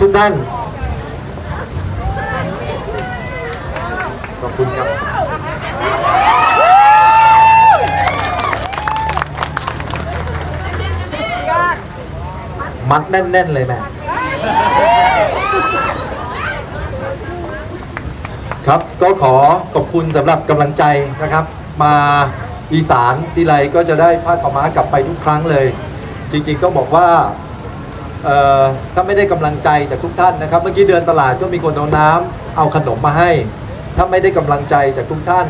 ทุกท่าน ขอบคุณครับ มัดแน่น ๆ เลยแม่ครับก็ขอขอบคุณสำหรับกำลังใจนะครับ มาอีสานทีไรก็จะได้ผ้าขาม้ากลับไปทุกครั้งเลย จริงๆต้องบอกว่า ถ้าไม่ได้กำลังใจจากทุกท่านนะครับ เมื่อกี้เดินตลาดก็มีคนเอาน้ำเอาขนมมาให้ ถ้าไม่ได้กำลังใจจากทุกท่าน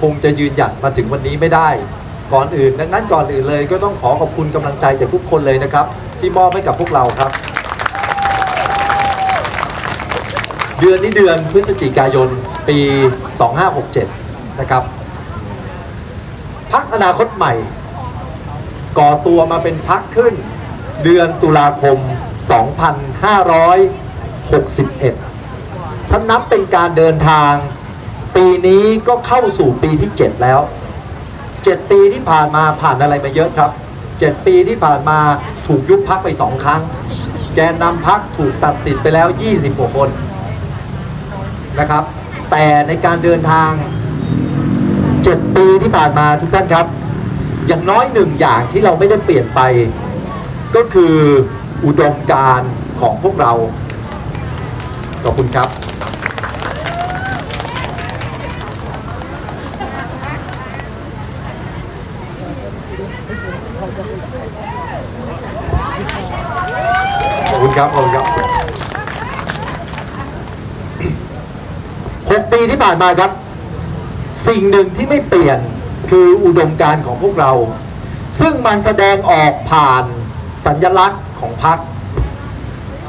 คงจะยืนหยัดมาถึงวันนี้ไม่ได้ ก่อนอื่น ดังนั้นก่อนอื่นเลย ก็ต้องขอขอบคุณกำลังใจจากทุกคนเลยนะครับ ที่มอบให้กับพวกเราครับ เดือนนี้เดือนพฤศจิกายนปี 2567 นะครับพักอนาคตใหม่ ก่อตัวมาเป็นพักขึ้น เดือนตุลาคม 2561 ถ้านับเป็นการเดินทาง ปีนี้ก็เข้าสู่ปีที่ 7 แล้ว 7 ปีที่ผ่านมาผ่านอะไรมาเยอะครับ 7 ปีที่ผ่านมาถูกยุบพักไป2ครั้ง แกนนำพักถูกตัดสิทธิ์ไปแล้ว 20กว่าคนนะครับ แต่ในการเดินทาง 7 ปีที่ผ่านมาทุกท่านครับ อย่างน้อยหนึ่งอย่างที่เราไม่ได้เปลี่ยนไป ก็คืออุดมการณ์ของพวกเรา ขอบคุณครับ ขอบคุณครับ ขอบคุณครับหกปีที่ผ่านมาครับ สิ่งหนึ่งที่ไม่เปลี่ยนคืออุดมการณ์ของพวกเรา ซึ่งมันแสดงออกผ่าน สัญลักษณ์ของพรรค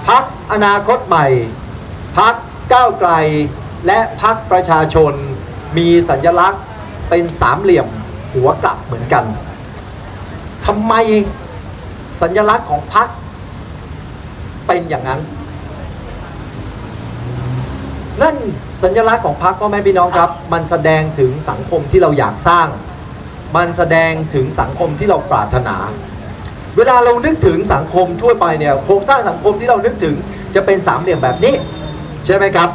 พักอนาคตใหม่ พักก้าวไกล และพักประชาชน มีสัญลักษณ์เป็นสามเหลี่ยมหัวกลับเหมือนกันทำไมสัญลักษณ์ของพรรคเป็นอย่างนั้น นั่นสัญลักษณ์ของพรรคพ่อแม่พี่น้องครับ มันแสดงถึงสังคมที่เราอยากสร้าง มันแสดงถึงสังคมที่เราปรารถนา เวลาเรานึกถึงสังคมทั่วไปเนี่ยโครงสร้างสังคมที่เรานึกถึงจะเป็นสามเหลี่ยมแบบนี้ ใช่ไหมครับ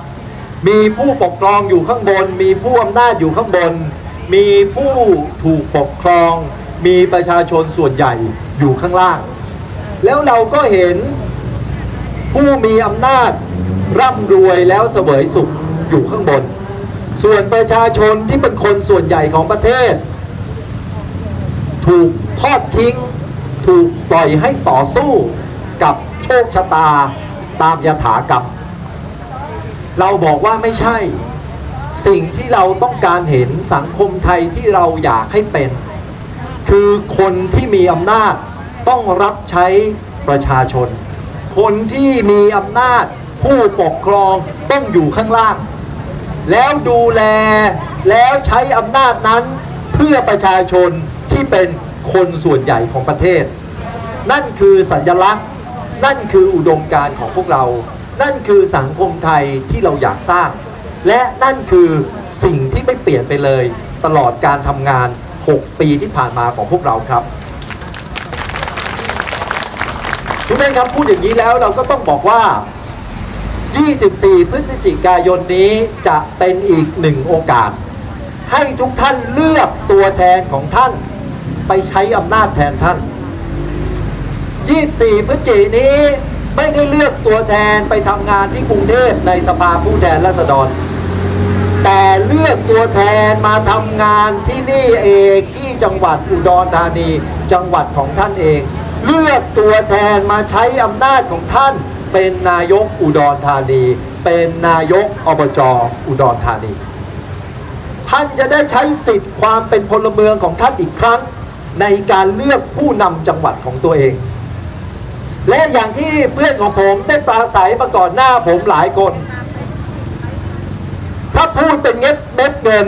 มีผู้ปกครองอยู่ข้างบน มีผู้อำนาจอยู่ข้างบน มีผู้ถูกปกครอง มีประชาชนส่วนใหญ่อยู่ข้างล่าง แล้วเราก็เห็นผู้มีอำนาจร่ำรวยแล้วเสวยสุขอยู่ข้างบน ส่วนประชาชนที่เป็นคนส่วนใหญ่ของประเทศ ถูกทอดทิ้ง ถูกปล่อยให้ต่อสู้กับโชคชะตาตามยถากรรมเราบอกว่าไม่ใช่ สิ่งที่เราต้องการเห็นสังคมไทยที่เราอยากให้เป็น คือคนที่มีอำนาจต้องรับใช้ประชาชน คนที่มีอำนาจผู้ปกครองต้องอยู่ข้างล่าง แล้วดูแลแล้วใช้อำนาจนั้นเพื่อประชาชนที่เป็น คนส่วนใหญ่ของประเทศ นั่นคือสัญลักษณ์ นั่นคืออุดมการณ์ของพวกเรา นั่นคือสังคมไทยที่เราอยากสร้าง และนั่นคือสิ่งที่ไม่เปลี่ยนไปเลย ตลอดการทำงาน 6 ปีที่ผ่านมาของพวกเราครับทุกท่านครับพูดอย่างนี้แล้วเราก็ต้องบอกว่า 24 พฤศจิกายนนี้จะเป็นอีกหนึ่งโอกาส ให้ทุกท่านเลือกตัวแทนของท่าน ไปใช้อำนาจแทนท่าน 24 พฤศจิกนนี้ไม่ได้เลือกตัวแทนไปทำงานที่กรุงเทพในสภาผู้แทนราษฎร แต่เลือกตัวแทนมาทำงานที่นี่เองที่จังหวัดอุดรธานีจังหวัดของท่านเอง เลือกตัวแทนมาใช้อำนาจของท่านเป็นนายกอุดรธานี เป็นนายกอบจอุดรธานี ท่านจะได้ใช้สิทธิ์ความเป็นพลเมืองของท่านอีกครั้ง ในการเลือกผู้นำจังหวัดของตัวเอง และอย่างที่เพื่อนของผมได้ปราศัยมาก่อนหน้าผมหลายคน ถ้าพูดเป็นเม็ดเม็ดเงิน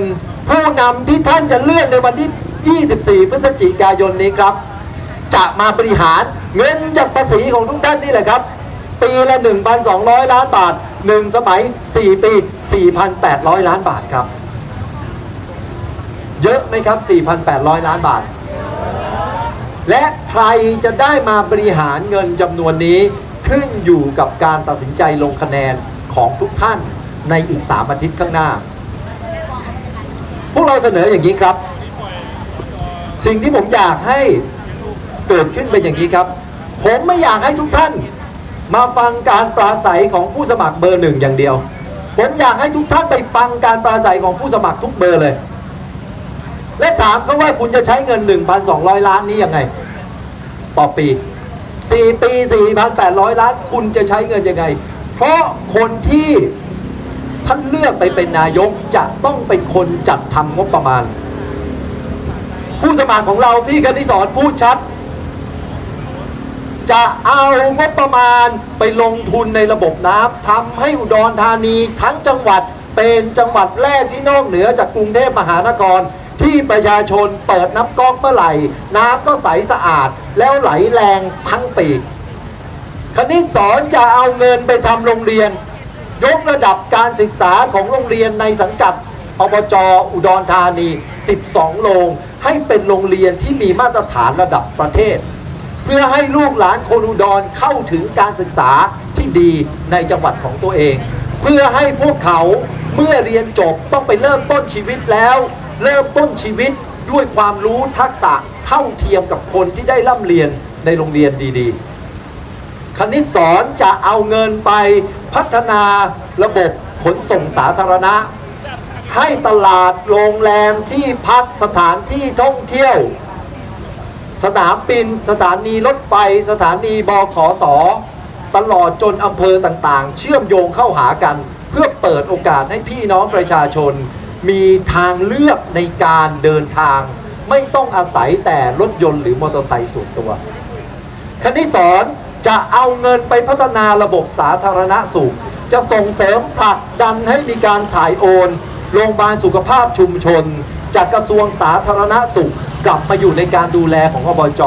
ผู้นำที่ท่านจะเลือกในวันที่ 24 พฤศจิกายนนี้ครับ จะมาบริหารเงินจากภาษีของทุกท่านนี่แหละครับ ปีละ 1,200 ล้านบาท 1 สมัย 4 ปี 4,800 ล้านบาทครับ เยอะไหมครับ 4,800 ล้านบาท และใครจะได้มาบริหารเงินจำนวนนี้ขึ้นอยู่กับการตัดสินใจลงคะแนนของทุกท่านในอีก 3 อาทิตย์ข้างหน้า พวกเราเสนออย่างนี้ครับ สิ่งที่ผมอยากให้เกิดขึ้นเป็นอย่างนี้ครับ ผมไม่อยากให้ทุกท่าน มาฟังการปราศัยของผู้สมัครเบอร์หนึ่งอย่างเดียว ผมอยากให้ทุกท่านไปฟังการปราศัยของผู้สมัครทุกเบอร์เลย และถามเขาว่าคุณจะใช้เงิน 1,200 ล้านนี้ยังไง ต่อปี 4 ปี 4,800 ล้าน คุณจะใช้เงินยังไง เพราะคนที่ท่านเลือกไปเป็นนายกจะต้องเป็นคนจัดทำงบประมาณ ผู้สมัครของเราพี่คณิสอนพูดชัด จะเอางบประมาณไปลงทุนในระบบน้ำทำให้อุดรธานีทั้งจังหวัดเป็นจังหวัดแรกที่นอกเหนือจากกรุงเทพมหานคร ที่ประชาชนเปิดน้ำก๊อกเมื่อไหร่ น้ำก็ใสสะอาดแล้วไหลแรงทั้งปีคณิตสอนจะเอาเงินไปทำโรงเรียน ยกระดับการศึกษาของโรงเรียนในสังกัดอบจอุดรธานี 12 โรงให้เป็นโรงเรียนที่มีมาตรฐานระดับประเทศ เพื่อให้ลูกหลานคนอุดรเข้าถึงการศึกษาที่ดีในจังหวัดของตัวเอง เพื่อให้พวกเขาเมื่อเรียนจบต้องไปเริ่มต้นชีวิตแล้ว เริ่มต้นชีวิตด้วยความรู้ทักษะเท่าเทียมกับคนที่ได้ร่ำเรียนในโรงเรียนดีๆ คณิตสอนจะเอาเงินไปพัฒนาระบบขนส่งสาธารณะ ให้ตลาดโรงแรมที่พักสถานที่ท่องเที่ยว สนามบินสถานีรถไฟสถานีบขสตลอดจนอำเภอต่างๆ เชื่อมโยงเข้าหากัน เพื่อเปิดโอกาสให้พี่น้องประชาชน มีทางเลือกในการเดินทาง ไม่ต้องอาศัยแต่รถยนต์หรือมอเตอร์ไซค์ส่วนตัวคณิสอนจะเอาเงินไปพัฒนาระบบสาธารณสุข จะส่งเสริมผลักดันให้มีการถ่ายโอน โรงพยาบาลสุขภาพชุมชน จากกระทรวงสาธารณสุข กลับมาอยู่ในการดูแลของอบจ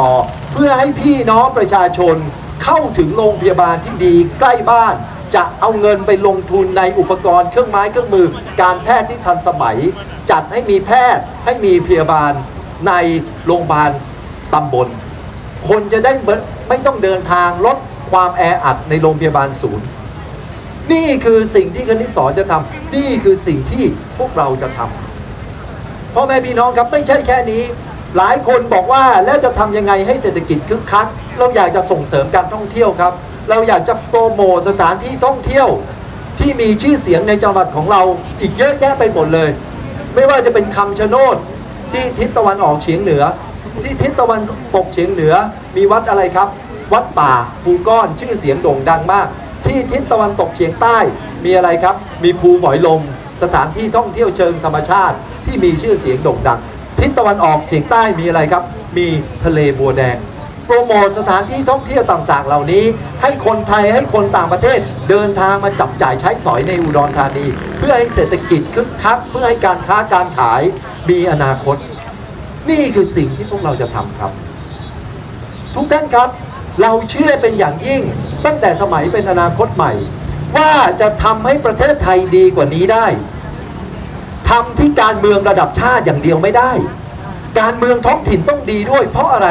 เพื่อให้พี่น้องประชาชนเข้าถึงโรงพยาบาลที่ดีใกล้บ้าน จะเอาเงินไปลงทุนในอุปกรณ์เครื่องไม้เครื่องมือ การแพทย์ที่ทันสมัย จัดให้มีแพทย์ให้มีพยาบาลในโรงพยาบาลตำบล คนจะได้ไม่ต้องเดินทางลดความแออัดในโรงพยาบาลศูนย์ นี่คือสิ่งที่คณิตสอจะทำนี่คือสิ่งที่พวกเราจะทำพ่อแม่พี่น้องครับไม่ใช่แค่นี้ หลายคนบอกว่าแล้วจะทำยังไงให้เศรษฐกิจคึกคักเราอยากจะส่งเสริมการท่องเที่ยวครับ เราอยากจะโปรโมทสถานที่ท่องเที่ยวที่มีชื่อเสียงในจังหวัดของเราอีกเยอะแยะไปหมดเลย ไม่ว่าจะเป็นคำชะโนดที่ทิศตะวันออกเฉียงเหนือ ที่ทิศตะวันตกเฉียงเหนือ มีวัดอะไรครับ วัดป่าภูก้อนชื่อเสียงโด่งดังมาก ที่ทิศตะวันตกเฉียงใต้มีอะไรครับ มีภูหมอยลม สถานที่ท่องเที่ยวเชิงธรรมชาติ ที่มีชื่อเสียงโด่งดัง ทิศตะวันออกเฉียงใต้มีอะไรครับ มีทะเลบัวแดง โปรโมทสถานที่ท่องเที่ยวต่างๆ เหล่านี้ ให้คนไทยให้คนต่างประเทศ เดินทางมาจับจ่ายใช้สอยในอุดรธานี เพื่อให้เศรษฐกิจคึกคักเพื่อให้การค้าการขายมีอนาคต นี่คือสิ่งที่พวกเราจะทำครับ ทุกท่านครับ เราเชื่อเป็นอย่างยิ่งตั้งแต่สมัยเป็นอนาคตใหม่ ว่าจะทำให้ประเทศไทยดีกว่านี้ได้ทำที่การเมืองระดับชาติอย่างเดียวไม่ได้ การเมืองท้องถิ่นต้องดีด้วย เพราะอะไร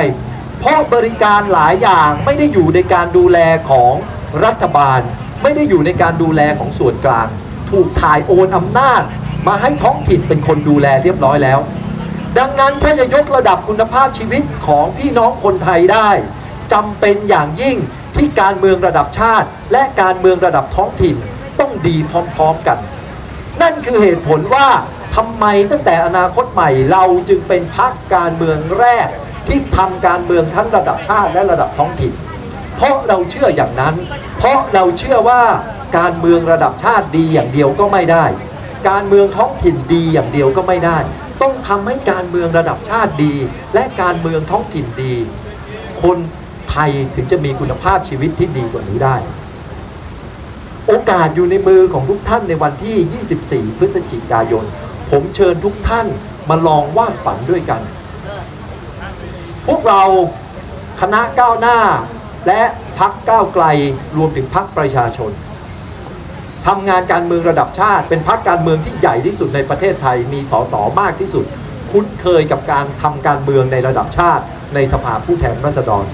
เพราะบริการหลายอย่างไม่ได้อยู่ในการดูแลของรัฐบาล ไม่ได้อยู่ในการดูแลของส่วนกลาง ถูกถ่ายโอนอำนาจ มาให้ท้องถิ่นเป็นคนดูแลเรียบร้อยแล้ว ดังนั้นถ้าจะยกระดับคุณภาพชีวิตของพี่น้องคนไทยได้จำเป็นอย่างยิ่งที่การเมืองระดับชาติ และการเมืองระดับท้องถิ่นต้องดีพร้อมๆกัน นั่นคือเหตุผลว่าทำไมตั้งแต่อนาคตใหม่เราจึงเป็นพรรคการเมืองแรก ที่ทำการเมืองทั้งระดับชาติและระดับท้องถิ่น เพราะเราเชื่ออย่างนั้น เพราะเราเชื่อว่าการเมืองระดับชาติดีอย่างเดียวก็ไม่ได้ การเมืองท้องถิ่นดีอย่างเดียวก็ไม่ได้ ต้องทำให้การเมืองระดับชาติดี และการเมืองท้องถิ่นดี คนไทยถึงจะมีคุณภาพชีวิตที่ดีกว่านี้ได้ โอกาสอยู่ในมือของทุกท่านในวันที่ 24 พฤศจิกายน ผมเชิญทุกท่านมาลองวาดฝันด้วยกัน พวกเราคณะก้าวหน้า และพักก้าวไกลรวมถึงพักประชาชนทำงานการเมืองระดับชาติ เป็นพักการเมืองที่ใหญ่ที่สุดในประเทศไทยมีสสมากที่สุด คุ้นเคยกับการทำการเมืองในระดับชาติ ในสภาผู้แทนราษฎร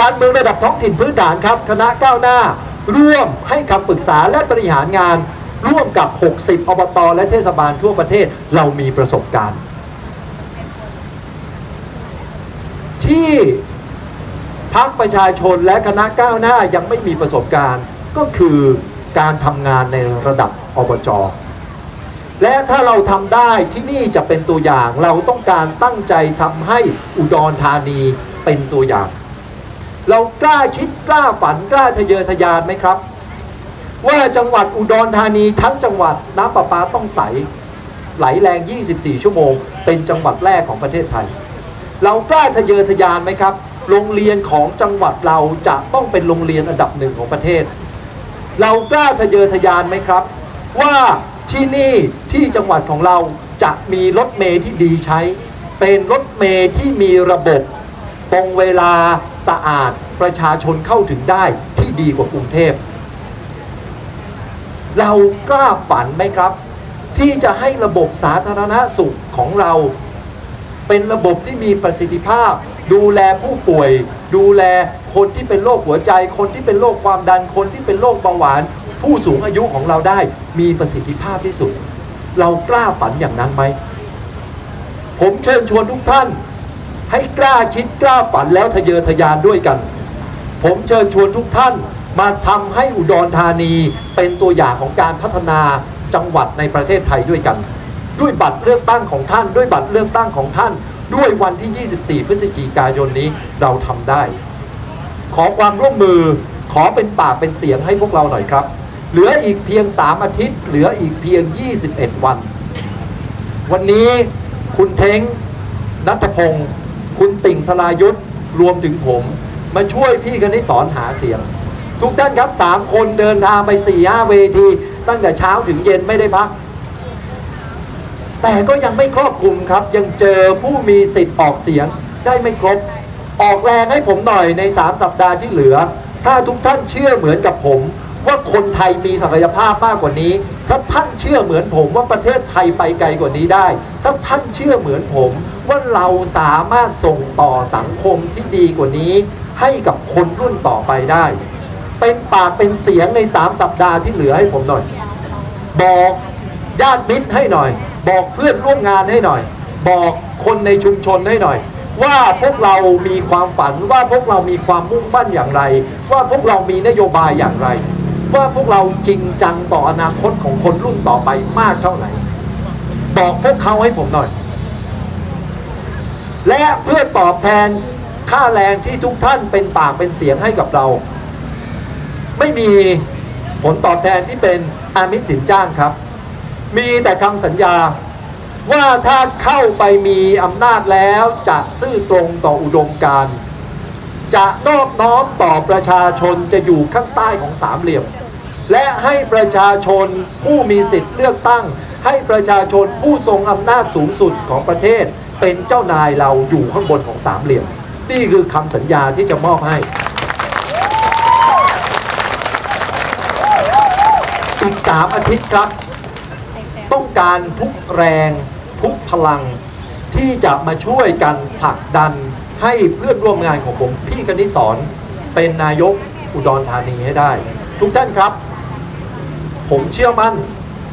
การเมืองระดับท้องถิ่นพื้นฐานครับ คณะก้าวหน้า ร่วมให้คำปรึกษาและบริหารงาน ร่วมกับ 60 อบต และเทศบาลทั่วประเทศเรามีประสบการณ์ ที่พักประชาชนและคณะก้าวหน้ายังไม่มีประสบการณ์ ก็คือการทำงานในระดับอบจและถ้าเราทำได้ที่นี่จะเป็นตัวอย่างเราต้องการตั้งใจทำให้อุดรธานีเป็นตัวอย่าง เรากล้าคิดกล้าฝันกล้าทะเยอทะยานไหมครับ ว่าจังหวัดอุดรธานีทั้งจังหวัดน้ำประปาต้องใส ไหลแรง 24 ชั่วโมง เป็นจังหวัดแรกของประเทศไทย เรากล้าทะเยอทะยานไหมครับ โรงเรียนของจังหวัดเราจะต้องเป็นโรงเรียนอันดับหนึ่งของประเทศ เรากล้าทะเยอทะยานไหมครับ ว่าที่นี่ที่จังหวัดของเราจะมีรถเมล์ที่ดีใช้ เป็นรถเมล์ที่มีระบบตรงเวลาสะอาดประชาชนเข้าถึงได้ที่ดีกว่ากรุงเทพ เรากล้าฝันไหมครับ ที่จะให้ระบบสาธารณสุขของเรา เป็นระบบที่มีประสิทธิภาพ ดูแลผู้ป่วย ดูแลคนที่เป็นโรคหัวใจ คนที่เป็นโรคความดันคนที่เป็นโรคเบาหวาน ผู้สูงอายุของเราได้มีประสิทธิภาพที่สุด เรากล้าฝันอย่างนั้นไหม ผมเชิญชวนทุกท่าน ให้กล้าคิดกล้าฝันแล้วทะเยอทะยานด้วยกัน ผมเชิญชวนทุกท่านมาทำให้อุดรธานีเป็นตัวอย่างของการพัฒนาจังหวัดในประเทศไทยด้วยกัน ด้วยบัตรเลือกตั้งของท่าน ด้วยบัตรเลือกตั้งของท่าน ด้วยวันที่ 24 พฤศจิกายนนี้เราทำได้ ขอความร่วมมือขอเป็นปากเป็นเสียงให้พวกเราหน่อยครับ เหลืออีกเพียง 3 อาทิตย์ เหลืออีกเพียง 21 วัน วันนี้คุณเท้งนัทพงศ์คุณติ่งสลายุทธรวมถึงผม มาช่วยพี่กันให้สอนหาเสียง ทุกท่านครับสามคนเดินทางไปสี่ห้าเวที ตั้งแต่เช้าถึงเย็นไม่ได้พัก แต่ก็ยังไม่ครอบคลุมครับ ยังเจอผู้มีสิทธิ์ออกเสียงได้ไม่ครบ ออกแรงให้ผมหน่อยใน 3 สัปดาห์ที่เหลือ ถ้าทุกท่านเชื่อเหมือนกับผม ว่าคนไทยมีศักยภาพมากกว่านี้ ถ้าท่านเชื่อเหมือนผมว่าประเทศไทยไปไกลกว่านี้ได้ ถ้าท่านเชื่อเหมือนผม ว่าเราสามารถส่งต่อสังคมที่ดีกว่านี้ ให้กับคนรุ่นต่อไปได้ เป็นปากเป็นเสียงใน 3 สัปดาห์ที่เหลือให้ผมหน่อย บอกญาติมิตรให้หน่อย บอกเพื่อนร่วมงานให้หน่อย บอกคนในชุมชนให้หน่อย ว่าพวกเรามีความฝันว่าพวกเรามีความมุ่งมั่นอย่างไร ว่าพวกเรามีนโยบายอย่างไร ว่าพวกเราจริงจังต่ออนาคตของคนรุ่นต่อไปมากเท่าไหร่บอกพวกเขาให้ผมหน่อย และเพื่อตอบแทนค่าแรงที่ทุกท่านเป็นปากเป็นเสียงให้กับเรา ไม่มีผลตอบแทนที่เป็นอามิสสินจ้างครับ มีแต่คำสัญญา ว่าถ้าเข้าไปมีอำนาจแล้วจะซื่อตรงต่ออุดมการณ์จะนอบน้อมต่อประชาชนจะอยู่ข้างใต้ของสามเหลี่ยม และให้ประชาชนผู้มีสิทธิ์เลือกตั้ง ให้ประชาชนผู้ทรงอำนาจสูงสุดของประเทศ เป็นเจ้านายเราอยู่ข้างบนของสามเหลี่ยม นี่คือคำสัญญาที่จะมอบให้ อีกสามอาทิตย์ครับ ต้องการทุกแรงทุกพลัง ที่จะมาช่วยกันผลักดันให้เพื่อนร่วมงานของผม พี่คณิสอนเป็นนายกอุดรธานีให้ได้ ทุกท่านครับ ผมเชื่อมั่น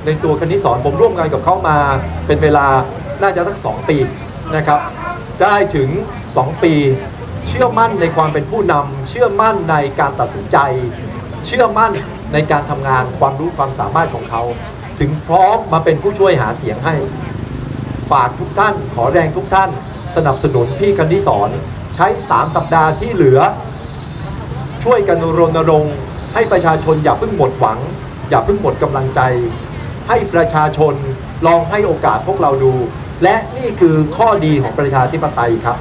ในตัวคณิสอนผมร่วมงานกับเขามาเป็นเวลาน่าจะสักสองปีนะครับ ได้ถึงสองปี เชื่อมั่นในความเป็นผู้นำเชื่อมั่นในการตัดสินใจ เชื่อมั่นในการทำงานความรู้ความสามารถของเขา ถึงพร้อมมาเป็นผู้ช่วยหาเสียงให้ ฝากทุกท่านขอแรงทุกท่าน สนับสนุนพี่กันที่สอนใช้ 3 สัปดาห์ที่เหลือ ช่วยกันรณรงค์ให้ประชาชนอย่าเพิ่งหมดหวัง อย่าเพิ่งหมดกำลังใจ ให้ประชาชนลองให้โอกาสพวกเราดู และนี่คือข้อดีของประชาธิปไตยครับ